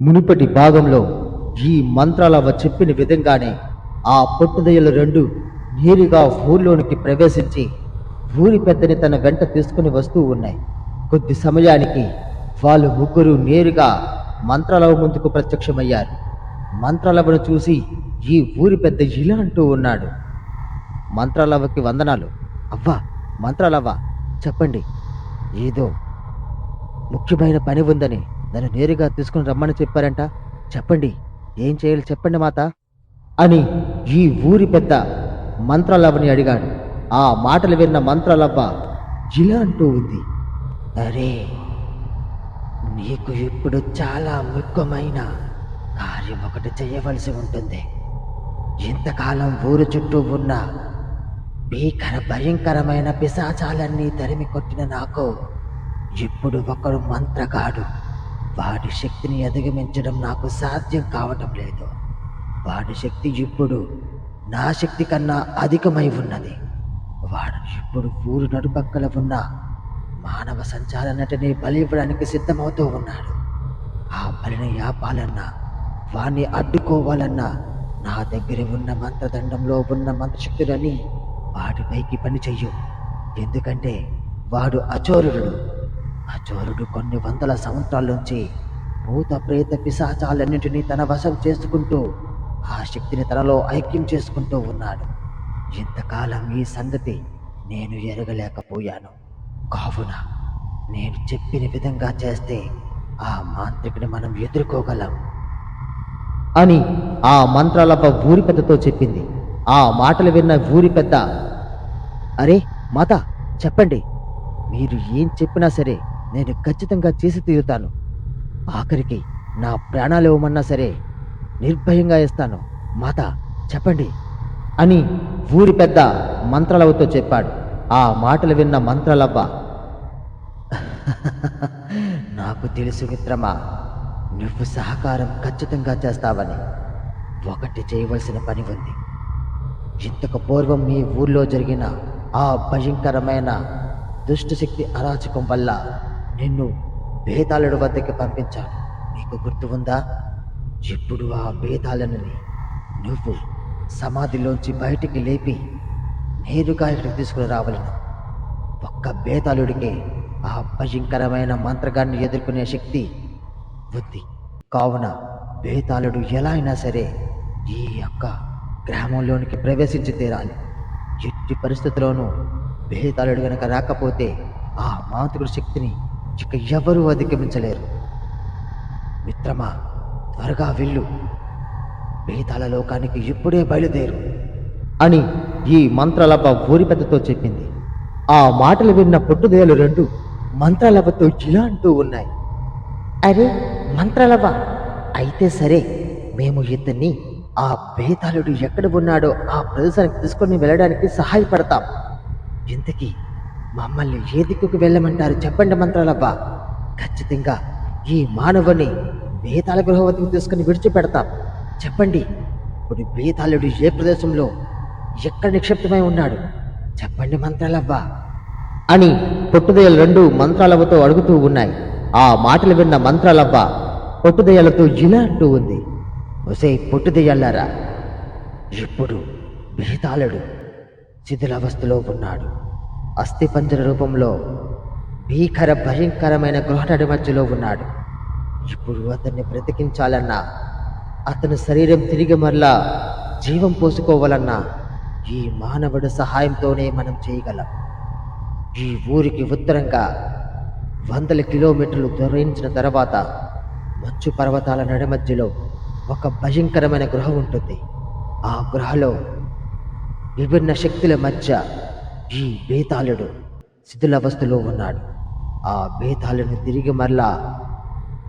మునుపటి భాగంలో ఈ మంత్రాలవ చెప్పిన విధంగానే ఆ పొట్టుదయ్యలు రెండు నేరుగా ఊర్లోనికి ప్రవేశించి ఊరి పెద్దని తన వెంట తీసుకుని వస్తూ ఉన్నాయి. కొద్ది సమయానికి వాళ్ళు ముగ్గురు నేరుగా మంత్రాలవ ముందుకు ప్రత్యక్షమయ్యారు. మంత్రాలవను చూసి ఈ ఊరి పెద్ద ఇలా అంటూ ఉన్నాడు. మంత్రాలవ్వకి వందనాలు. అవ్వా మంత్రాలవ్వ చెప్పండి. ఏదో ముఖ్యమైన పని ఉందని నన్ను నేరుగా తీసుకుని రమ్మని చెప్పారంట. చెప్పండి ఏం చేయాలి చెప్పండి మాత. అని ఈ ఊరి పెద్ద మంత్రాలవ్వని అడిగాడు. ఆ మాటలు విన్న మంత్రాలవ్వ జిలా అంటూ ఉంది. అరే నీకు ఇప్పుడు చాలా ముఖ్యమైన కార్యం ఒకటి చేయవలసి ఉంటుంది. ఇంతకాలం ఊరు చుట్టూ ఉన్న భీకర భయంకరమైన పిశాచాలన్నీ తరిమి కొట్టిన నాకు ఇప్పుడు ఒకడు మంత్రగాడు. వాటి శక్తిని అధిగమించడం నాకు సాధ్యం కావటం లేదు. వాడి శక్తి ఇప్పుడు నా శక్తి కన్నా అధికమై ఉన్నది. వాడు ఇప్పుడు ఊరు నడుపక్కల ఉన్న మానవ సంచాలన్నటిని బలి ఇవ్వడానికి సిద్ధమవుతూ ఉన్నాడు. ఆ బలిని ఆపాలన్నా వాణ్ణి అడ్డుకోవాలన్నా నా దగ్గర ఉన్న మంత్రదండంలో ఉన్న మంత్రశక్తులని వాటిపైకి పని చెయ్యు ఎందుకంటే వాడు అచోరుడు. ఆ చోరుడు కొన్ని వందల సంవత్సరాల నుంచి భూత ప్రేత పిశాచాలన్నింటినీ తన వశం చేసుకుంటూ ఆ శక్తిని తనలో ఐక్యం చేసుకుంటూ ఉన్నాడు. ఇంతకాలం ఈ సంగతి నేను ఎరగలేకపోయాను. కావున నేను చెప్పిన విధంగా చేస్తే ఆ మాంత్రికుని మనం ఎదుర్కోగలం అని ఆ మంత్రాలప్ప ఊరి పెద్దతో చెప్పింది. ఆ మాటలు విన్న ఊరి పెద్ద అరే మాత చెప్పండి. మీరు ఏం చెప్పినా సరే నేను ఖచ్చితంగా చేసి తీరుతాను. ఆఖరికి నా ప్రాణాలు ఇవ్వమన్నా సరే నిర్భయంగా ఇస్తాను. మాత చెప్పండి అని ఊరి పెద్ద మంత్రలవ్వతో చెప్పాడు. ఆ మాటలు విన్న మంత్రలవ్వ నాకు తెలుసు మిత్రమా నువ్వు సహకారం ఖచ్చితంగా చేస్తావని. ఒకటి చేయవలసిన పని ఉంది. ఇంతకు పూర్వం మీ ఊర్లో జరిగిన ఆ భయంకరమైన దుష్టశక్తి అరాచకం వల్ల నిన్ను బేతాళుడు వద్దకి పంపించాను. నీకు గుర్తు ఉందా? ఇప్పుడు ఆ బేతాళనని నువ్వు సమాధిలోంచి బయటికి లేపి నేరుగా ఇక్కడికి తీసుకుని రావాలను. ఒక్క బేతాళుడికి ఆ భయంకరమైన మంత్రగాన్ని ఎదుర్కొనే శక్తి ఉంది. కావున బేతాళుడు ఎలా అయినా సరే ఈ యొక్క గ్రామంలోనికి ప్రవేశించి తీరాలి. ఎట్టి పరిస్థితుల్లోనూ బేతాళుడు గనక రాకపోతే ఆ మాతృ శక్తిని ఇక ఎవరూ అధిగమించలేరు. మిత్రమా త్వరగా వెళ్ళు. బేతాళ లోకానికి ఇప్పుడే బయలుదేరు అని ఈ మంత్రలభ ఊరి పెద్దతో చెప్పింది. ఆ మాటలు విన్న పొట్టుదేలు రెండు మంత్రలభతో ఇలా అంటూ ఉన్నాయి. అరే మంత్రలభ అయితే సరే మేము ఇతన్ని ఆ బేతాళుడు ఎక్కడ ఉన్నాడో ఆ ప్రదేశానికి తీసుకొని వెళ్ళడానికి సహాయపడతాం. ఇంతకీ మమ్మల్ని ఏ దిక్కుకు వెళ్ళమంటారు చెప్పండి మంత్రాలబ్బా. ఖచ్చితంగా ఈ మానవుని బేతాళ గృహవతికి తీసుకుని విడిచిపెడతాం. చెప్పండి ఇప్పుడు బేతాళుడు ఏ ప్రదేశంలో ఎక్కడ నిక్షిప్తమై ఉన్నాడు? చెప్పండి మంత్రాలబ్బా. అని పొట్టుదయ్యలు రెండు మంత్రాలవ్వతో అడుగుతూ ఉన్నాయి. ఆ మాటలు విన్న మంత్రాలవ్వ పొట్టుదయ్యాలతో ఇలా అంటూ ఉంది. ఒసే పొట్టుదయ్యాలారా ఇప్పుడు బేతాళుడు శిథిలావస్థలో ఉన్నాడు. అస్థిపంజర రూపంలో భీకర భయంకరమైన గృహనడి మధ్యలో ఉన్నాడు. ఇప్పుడు అతన్ని బ్రతికించాలన్నా అతని శరీరం తిరిగి మరలా జీవం పోసుకోవాలన్నా ఈ మానవుడి సహాయంతోనే మనం చేయగలం. ఈ ఊరికి ఉత్తరంగా వందల కిలోమీటర్లు దొరించిన తర్వాత మంచు పర్వతాల నడిమధ్యలో ఒక భయంకరమైన గృహ ఉంటుంది. ఆ గృహలో విభిన్న శక్తుల మధ్య ఈ బేతాళుడు శిథిలావస్థలో ఉన్నాడు. ఆ బేతాళుని తిరిగి మరలా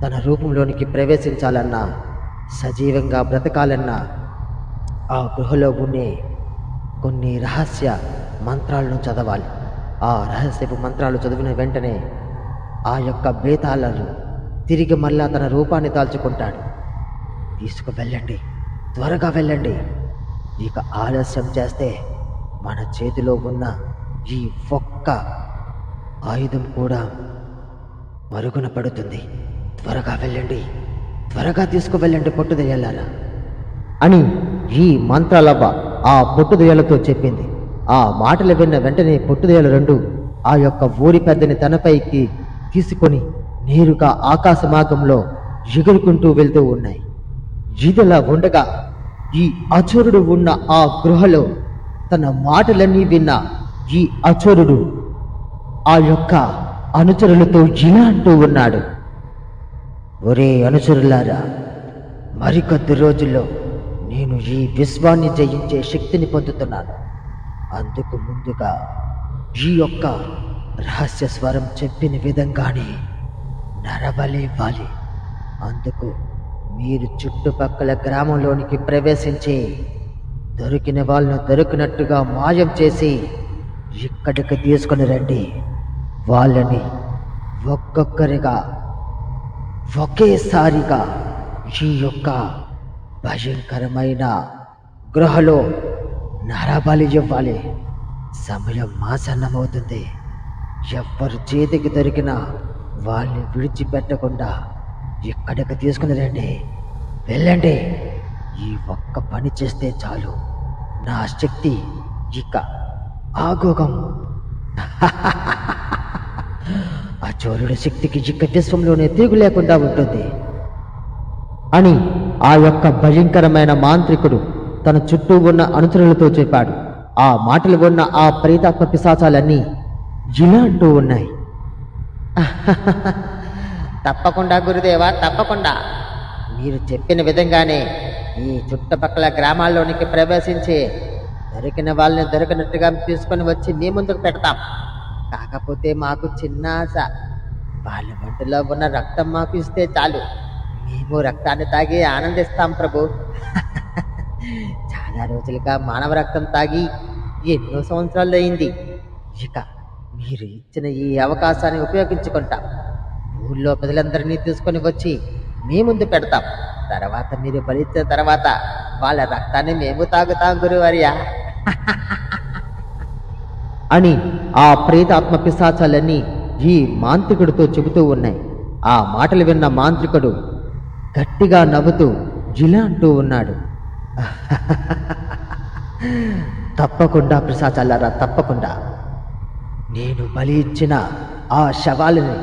తన రూపంలోనికి ప్రవేశించాలన్నా సజీవంగా బ్రతకాలన్నా ఆ గృహలో ఉండే కొన్ని రహస్య మంత్రాలను చదవాలి. ఆ రహస్యపు మంత్రాలు చదివిన వెంటనే ఆ యొక్క బేతాళను తిరిగి మళ్ళా తన రూపాన్ని దాల్చుకుంటాడు. తీసుకు వెళ్ళండి త్వరగా వెళ్ళండి. ఇక ఆలస్యం చేస్తే మన చేతిలో ఉన్న ఈ ఒక్క ఆయుధం కూడా మరుగున పడుతుంది. త్వరగా వెళ్ళండి. త్వరగా తీసుకువెళ్ళండి పొట్టుదయ్యాలారా అని ఈ మంత్రాలవ్వ ఆ పొట్టుదయ్యాలతో చెప్పింది. ఆ మాటలు విన్న వెంటనే పొట్టుదయ్యాలు రెండు ఆ యొక్క ఊరి పెద్దని తనపైకి తీసుకొని నేరుగా ఆకాశ మార్గంలో ఎగురుకుంటూ వెళ్తూ ఉన్నాయి. ఇదిలా ఉండగా ఈ అచరుడు ఉన్న ఆ గృహలో తన మాటలన్నీ విన్న ఈ అచరుడు ఆ యొక్క అనుచరులతో ఇలా అంటూ ఉన్నాడు. ఒరే అనుచరులారా మరికొద్ది రోజుల్లో నేను ఈ విశ్వాన్ని జయించే శక్తిని పొందుతున్నాను. అందుకు ముందుగా ఈ యొక్క రహస్య స్వరం చెప్పిన విధంగానే నరబలివ్వాలి అందుకు మీరు చుట్టుపక్కల గ్రామంలోనికి ప్రవేశించి దొరికిన వాళ్ళను దొరికినట్టుగా మాయం చేసి ఇక్కడికి తీసుకుని రండి. వాళ్ళని ఒక్కొక్కరిగా ఒకేసారిగా ఈ యొక్క భయంకరమైన గృహలో నరబలి ఇవ్వాలి. సమయం మాసన్నమవుతుంది. ఎవ్వరు చేతికి దొరికినా వాళ్ళని విడిచిపెట్టకుండా ఇక్కడికి తీసుకుని రండి. వెళ్ళండి. ఈ ఒక్క పని చేస్తే చాలు. నా శక్తి ఇక ఆగోగం. ఆ చోరుడి శక్తికి ఇక విశ్వంలోనే తిరుగు లేకుండా ఉంటుంది. అని ఆ యొక్క భయంకరమైన మాంత్రికుడు తన చుట్టూ ఉన్న అనుచరులతో చెప్పాడు. ఆ మాటలు ఉన్న ఆ ప్రేతాత్మ పిశాచాలన్నీ ఇలా అంటూ ఉన్నాయి. తప్పకుండా గురుదేవా తప్పకుండా. మీరు చెప్పిన విధంగానే ఈ చుట్టుపక్కల గ్రామాల్లోనికి ప్రవేశించి దొరికిన వాళ్ళని దొరికినట్టుగా తీసుకొని వచ్చి మీ ముందుకు పెడతాం. కాకపోతే మాకు చిన్న ఆశ. వాళ్ళ ఒంటిలో ఉన్న రక్తం మాకు ఇస్తే చాలు. మేము రక్తాన్ని తాగి ఆనందిస్తాం ప్రభు. చాలా రోజులుగా మానవ రక్తం తాగి ఎన్నో సంవత్సరాలు అయింది. ఇక మీరు ఇచ్చిన ఈ అవకాశాన్ని ఉపయోగించుకుంటాం. ఊళ్ళో ప్రజలందరినీ తీసుకొని వచ్చి మీ ముందు పెడతాం. తర్వాత మీరు బలిచ్చిన తర్వాత వాళ్ళ రక్తాన్ని మేము తాగుతాం గురువర్య. అని ఆ ప్రేతాత్మ పిశాచాలన్నీ ఈ మాంత్రికుడితో చెబుతూ ఉన్నాయి. ఆ మాటలు విన్న మాంత్రికుడు గట్టిగా నవ్వుతూ జిలా అంటూ ఉన్నాడు. తప్పకుండా పిశాచాలారా తప్పకుండా. నేను బలి ఇచ్చిన ఆ శవాలని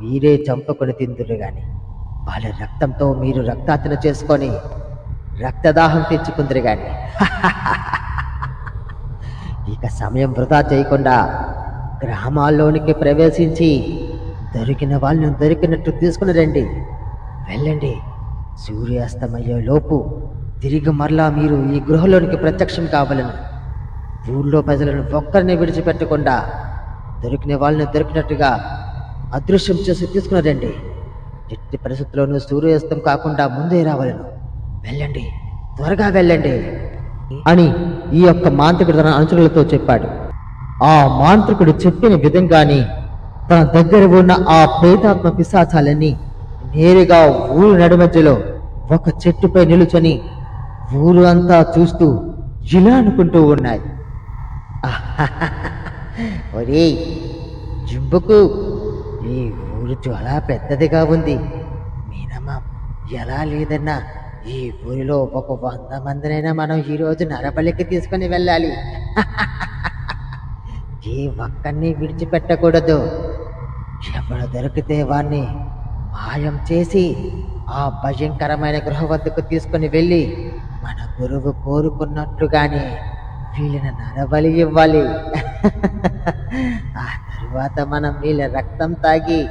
మీరే చంపుకొని తిందురు కానీ వాళ్ళ రక్తంతో మీరు రక్తార్చన చేసుకొని రక్తదాహం తెచ్చుకుందరు కానీ ఇక సమయం వృధా చేయకుండా గ్రామాల్లోనికి ప్రవేశించి దొరికిన వాళ్ళని దొరికినట్టు తీసుకుని రండి. వెళ్ళండి. సూర్యాస్తమయ్యే లోపు తిరిగి మరలా మీరు ఈ గృహలోనికి ప్రత్యక్షం కావాలను. ఊళ్ళో ప్రజలను ఒక్కరిని విడిచిపెట్టకుండా దొరికిన వాళ్ళని దొరికినట్టుగా అదృశ్యం చేసి తీసుకుని రండి. ఎట్టి పరిస్థితుల్లోనూ సూర్యాస్తం కాకుండా ముందే రావాలను. వెళ్ళండి. త్వరగా వెళ్ళండి. అని ఈ యొక్క మాంత్రికుడు తన అనుచరులతో చెప్పాడు. ఆ మాంత్రికుడు చెప్పిన విధంగానే తన దగ్గర ఉన్న ఆ ప్రేతాత్మ పిశాచాలని నేరుగా ఊరు నడుమధ్యలో ఒక చెట్టుపై నిలుచొని ఊరు అంతా చూస్తూ ఇలా అనుకుంటూ ఉన్నాయి. ఒరే జుంబుకు ఈ ఊరు చాలా పెద్దదిగా ఉంది. మీనమ్మ ఎలా లేదన్నా ఈ ఊరిలో ఒక వంద మందినైనా మనం ఈరోజు నరబలికి తీసుకొని వెళ్ళాలి. ఏ ఒక్కరిని విడిచిపెట్టకూడదు. ఎవడు దొరికితే వాణ్ణి మాయం చేసి ఆ భయంకరమైన గృహ వద్దకు తీసుకొని వెళ్ళి మన గురువు కోరుకున్నట్లుగానే వీళ్ళని నరబలి ఇవ్వాలి. ఆ తరువాత మనం వీళ్ళ రక్తం తాగి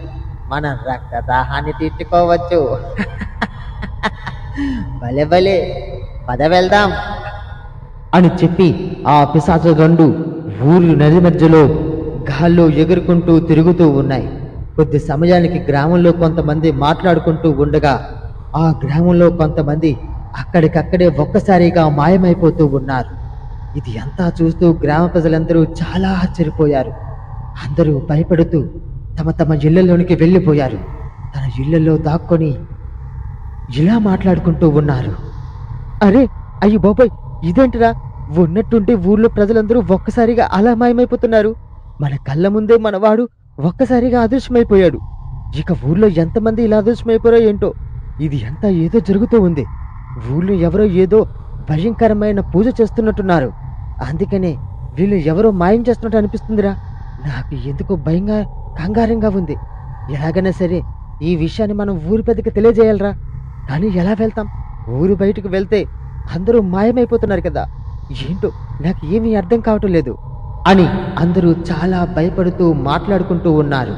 మన రక్త దాహాన్ని తీర్చుకోవచ్చు. భలే భలే పద వెళ్దాం. అని చెప్పి ఆ పిశాచ గండు నది మధ్యలో గాల్లో ఎగురుకుంటూ తిరుగుతూ ఉన్నాయి. కొద్ది సమయానికి గ్రామంలో కొంతమంది మాట్లాడుకుంటూ ఉండగా ఆ గ్రామంలో కొంతమంది అక్కడికక్కడే ఒక్కసారిగా మాయమైపోతూ ఉన్నారు. ఇది అంతా చూస్తూ గ్రామ ప్రజలందరూ చాలా ఆశ్చర్యపోయారు. అందరూ భయపడుతూ తమ తమ ఇళ్ళలోనికి వెళ్ళిపోయారు. తన ఇళ్ళలో దాక్కొని ఇలా మాట్లాడుకుంటూ ఉన్నారు. అరే అయ్యి బాబాయ్ ఇదేంటిరా? ఉన్నట్టుండి ఊర్లో ప్రజలందరూ ఒక్కసారిగా అలా మాయమైపోతున్నారు. మన కళ్ళ ముందే మనవాడు ఒక్కసారిగా అదృశ్యమైపోయాడు. ఇక ఊర్లో ఎంతమంది ఇలా అదృశ్యమైపోయారో ఏంటో? ఇది ఎంత ఏదో జరుగుతూ ఉంది. ఊళ్ళో ఎవరో ఏదో భయంకరమైన పూజ చేస్తున్నట్టున్నారు. అందుకనే వీళ్ళు ఎవరో మాయం చేస్తున్నట్టు అనిపిస్తుందిరా. నాకు ఎందుకో భయంగా కంగారంగా ఉంది. ఎలాగైనా సరే ఈ విషయాన్ని మనం ఊరి పెద్దకి తెలియజేయాలరా. కానీ ఎలా వెళ్తాం? ఊరు బయటకు వెళ్తే అందరూ మాయమైపోతున్నారు కదా. ఏంటో నాకు ఏమీ అర్థం కావటం లేదు అని అందరూ చాలా భయపడుతూ మాట్లాడుకుంటూ ఉన్నారు.